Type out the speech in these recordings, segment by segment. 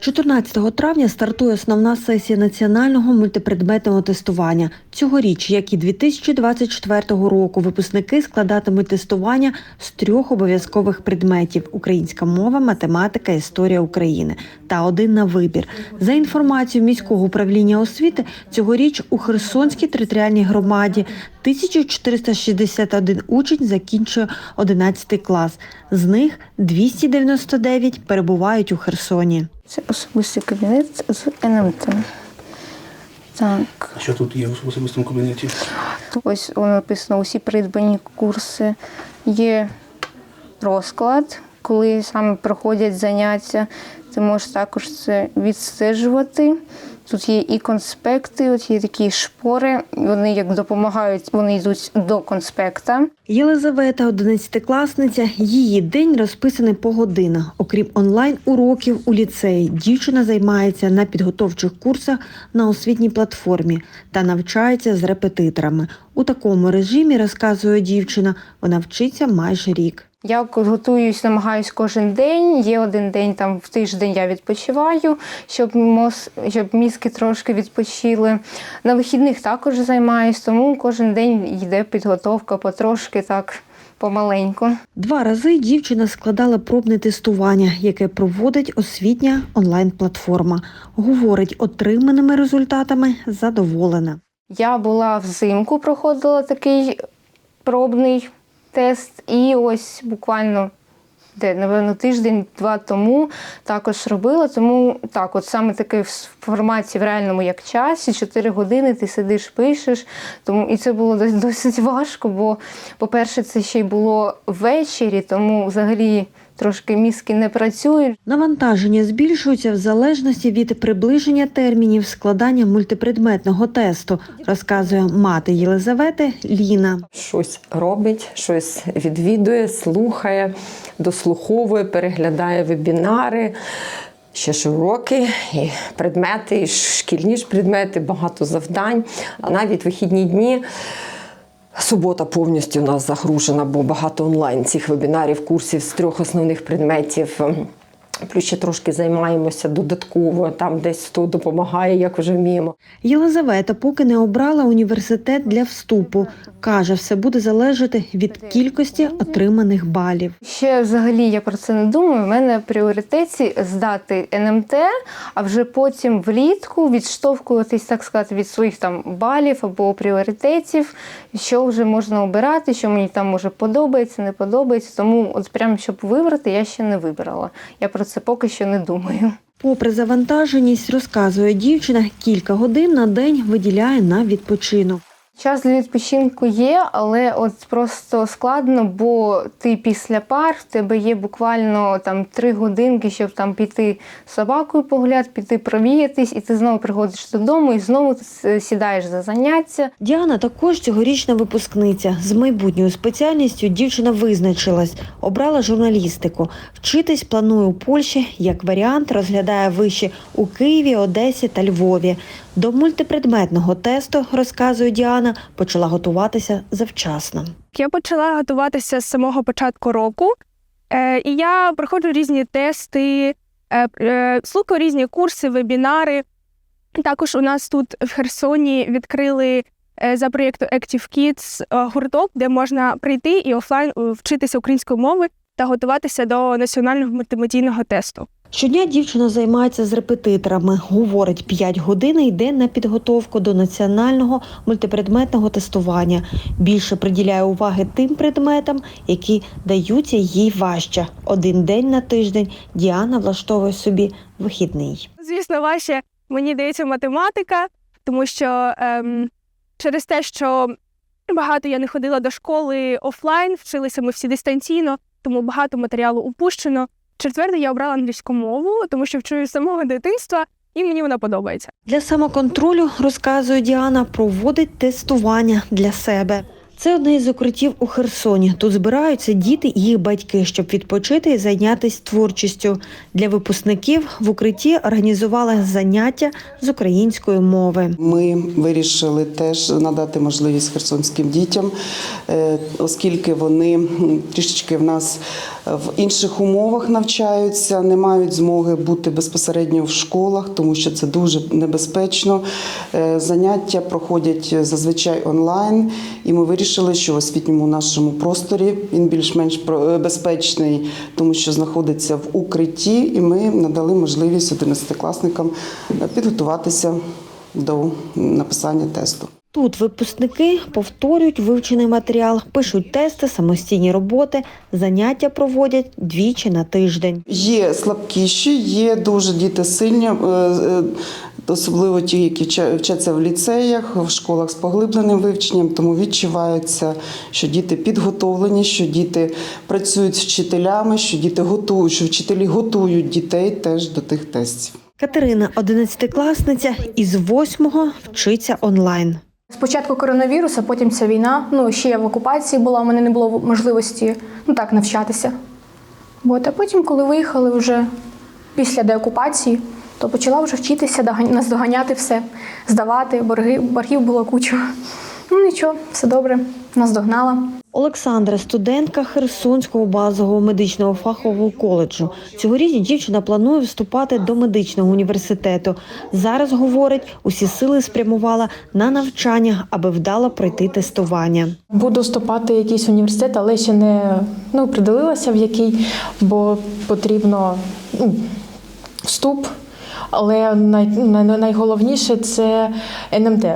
14 травня стартує основна сесія національного мультипредметного тестування. Цьогоріч, як і 2024 року, випускники складатимуть тестування з трьох обов'язкових предметів: українська мова, математика, історія України та один на вибір. За інформацією міського управління освіти, цьогоріч у Херсонській територіальній громаді 1461 учень закінчує 11 клас. З них 299 перебувають у Херсоні. Це особистий кабінет з НМТ. Так, А що тут є в особистому кабінеті? ось воно написано усі придбані курси. Є розклад, коли саме проходять заняття. Ти можеш також це відстежувати. Тут є і конспекти, от є такі шпори, вони як допомагають, вони йдуть до конспекта. Єлизавета, одинадцятикласниця, її день розписаний по годинах. Окрім онлайн-уроків у ліцеї, дівчина займається на підготовчих курсах на освітній платформі та навчається з репетиторами. У такому режимі, розказує дівчина, вона вчиться майже рік. Я готуюсь, намагаюсь кожен день. Є один день там в тиждень я відпочиваю, щоб мозк, щоб мізки трошки відпочили. На вихідних також займаюсь, тому кожен день йде підготовка потрошки так помаленьку. Два рази дівчина складала пробне тестування, яке проводить освітня онлайн-платформа. Говорить, отриманими результатами задоволена. Я була взимку, проходила такий пробний тест, і ось буквально. Де, напевно, тиждень-два тому також робила. Тому так, от саме таке в форматі в реальному як часі, 4 години ти сидиш, пишеш. Тому і це було досить важко, бо, по-перше, це ще й було ввечері, тому взагалі трошки мізки не працюють. Навантаження збільшується в залежності від приближення термінів складання мультипредметного тесту, розказує мати Єлизавети Ліна. щось робить, щось відвідує, слухає, дослуховує, переглядає вебінари. Ще ж уроки, і предмети, і шкільні ж предмети, багато завдань. А навіть вихідні дні. Субота повністю у нас загружена, бо багато онлайн цих вебінарів, курсів з трьох основних предметів. Плюс ще трошки займаємося додатково, там десь хто допомагає, як вже вміємо. Єлизавета поки не обрала університет для вступу. Каже, все буде залежати від кількості отриманих балів. Ще взагалі я про це не думаю. У мене в пріоритеті здати НМТ, а вже потім влітку відштовхуватись, так сказати, від своїх там балів або пріоритетів, що вже можна обирати, що мені там може подобається, не подобається. Тому, от прямо щоб вибрати, я ще не вибрала. Я про це поки що не думаю. Попри завантаженість, розказує дівчина, кілька годин на день виділяє на відпочинок. Час для відпочинку є, але от просто складно, бо ти після пар в тебе є буквально там три годинки, щоб там піти з собакою погуляти, піти провіятись, і ти знову приходиш додому і знову сідаєш за заняття. Діана також цьогорічна випускниця. З майбутньою спеціальністю дівчина визначилась, обрала журналістику. Вчитись планує у Польщі, як варіант розглядає виші у Києві, Одесі та Львові. До мультипредметного тесту, розказує Діана, почала готуватися завчасно. Я почала готуватися з самого початку року, е, і я проходжу різні тести, е, е, слухаю різні курси, вебінари. Також у нас тут в Херсоні відкрили за проєкту Active Kids гурток, де можна прийти і офлайн вчитися української мови та готуватися до національного мультимедійного тесту. Щодня дівчина займається з репетиторами. Говорить, 5 годин йде на підготовку до національного мультипредметного тестування. Більше приділяє уваги тим предметам, які даються їй важче. Один день на тиждень Діана влаштовує собі вихідний. Звісно, важче мені дається математика, тому що ем, через те, що багато я не ходила до школи офлайн, вчилися ми всі дистанційно, тому багато матеріалу упущено. Четверте, я обрала англійську мову, тому що вчую з самого дитинства, і мені вона подобається. Для самоконтролю, розказує Діана, проводить тестування для себе. Це одне із укриттів у Херсоні. Тут збираються діти і їх батьки, щоб відпочити і зайнятися творчістю. Для випускників в укритті організували заняття з української мови. Ми вирішили теж надати можливість херсонським дітям, е, оскільки вони трішечки в нас в інших умовах навчаються, не мають змоги бути безпосередньо в школах, тому що це дуже небезпечно. Е, Заняття проходять зазвичай онлайн, і ми вирішили, що в освітньому нашому просторі він більш-менш е, безпечний, тому що знаходиться в укритті, і ми надали можливість 11-класникам е, підготуватися до написання тесту. Тут випускники повторюють вивчений матеріал, пишуть тести, самостійні роботи, заняття проводять двічі на тиждень. Є слабкіші, є дуже діти сильні, е, е, особливо ті, які вча- вчаться в ліцеях, в школах з поглибленим вивченням, тому відчувається, що діти підготовлені, що діти працюють з вчителями, що діти готують, що вчителі готують дітей теж до тих тестів. Катерина, одинадцятикласниця, із восьмого вчиться онлайн. Спочатку коронавірус, а потім ця війна. Ну, ще я в окупації була, у мене не було можливості ну так навчатися. От, а потім, коли виїхали вже після деокупації, то почала вже вчитися, наздоганяти все, здавати, борги, боргів було кучу. Ну нічого, все добре, наздогнала. Олександра, студентка Херсонського базового медичного фахового коледжу. Цьогоріч дівчина планує вступати до медичного університету. Зараз говорить, усі сили спрямувала на навчання, аби вдало пройти тестування. Буду вступати в якийсь університет, але ще не ну, приділилася в який, бо потрібно ну, вступ. Але най, най, найголовніше це НМТ.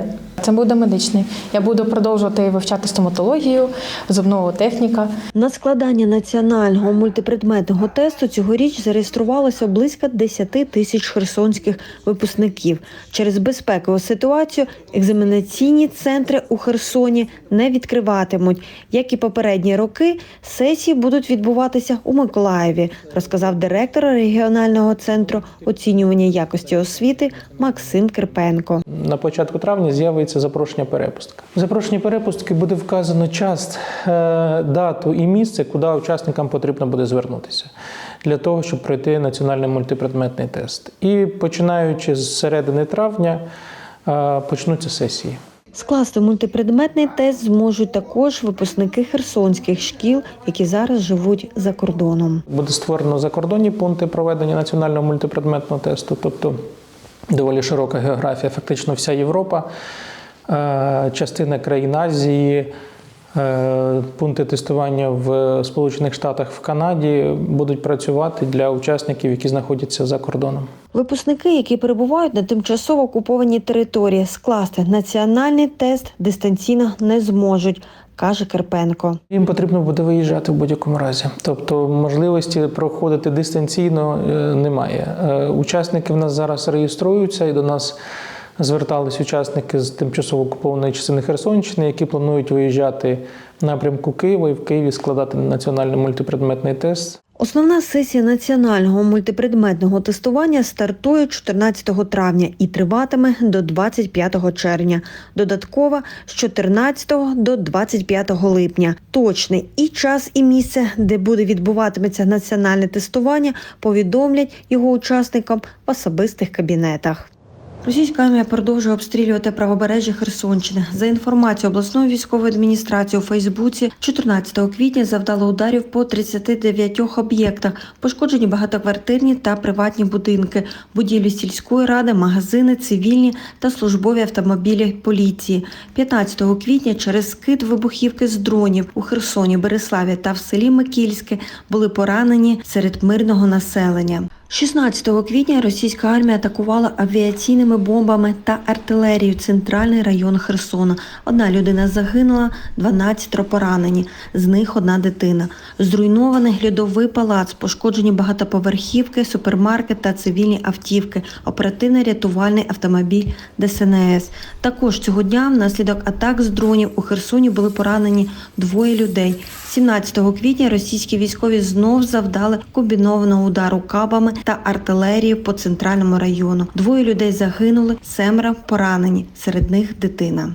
Це буде медичний. Я буду продовжувати вивчати стоматологію, зубного техніка. На складання національного мультипредметного тесту цьогоріч зареєструвалося близько 10 тисяч херсонських випускників. Через безпекову ситуацію екзаменаційні центри у Херсоні не відкриватимуть. Як і попередні роки, сесії будуть відбуватися у Миколаєві, розказав директор регіонального центру оцінювання якості освіти Максим Кирпенко. На початку травня з'явиться запрошення перепустка. В запрошенні перепустки буде вказано час, е, дату і місце, куди учасникам потрібно буде звернутися для того, щоб пройти національний мультипредметний тест. І починаючи з середини травня е, почнуться сесії. Скласти мультипредметний тест зможуть також випускники херсонських шкіл, які зараз живуть за кордоном. Буде створено закордонні пункти проведення національного мультипредметного тесту, тобто доволі широка географія, фактично вся Європа, частина країн Азії. е, Пункти тестування в Сполучених Штатах в Канаді будуть працювати для учасників, які знаходяться за кордоном. Випускники, які перебувають на тимчасово окупованій території, скласти національний тест дистанційно не зможуть, каже Керпенко. Їм потрібно буде виїжджати в будь-якому разі. Тобто можливості проходити дистанційно е, немає. Е, Учасники в нас зараз реєструються і до нас. Звертались учасники з тимчасово окупованої частини Херсонщини, які планують виїжджати в напрямку Києва і в Києві складати національний мультипредметний тест. Основна сесія національного мультипредметного тестування стартує 14 травня і триватиме до 25 червня. Додаткова з 14 до 25 липня. Точний і час, і місце, де буде відбуватиметься національне тестування, повідомлять його учасникам в особистих кабінетах. Російська армія продовжує обстрілювати правобережжя Херсонщини. За інформацією обласної військової адміністрації у Фейсбуці, 14 квітня завдали ударів по 39 об'єктах. Пошкоджені багатоквартирні та приватні будинки, будівлі сільської ради, магазини, цивільні та службові автомобілі поліції. 15 квітня через скид вибухівки з дронів у Херсоні, Береславі та в селі Микільське були поранені серед мирного населення. 16 квітня російська армія атакувала авіаційними бомбами та артилерією центральний район Херсона. Одна людина загинула, 12 поранені, з них одна дитина. Зруйнований глядовий палац, пошкоджені багатоповерхівки, супермаркет та цивільні автівки, оперативно-рятувальний автомобіль ДСНС. Також цього дня внаслідок атак з дронів у Херсоні були поранені двоє людей. 17 квітня російські військові знов завдали комбінованого удару кабами та артилерії по центральному району. Двоє людей загинули, семеро поранені, серед них дитина.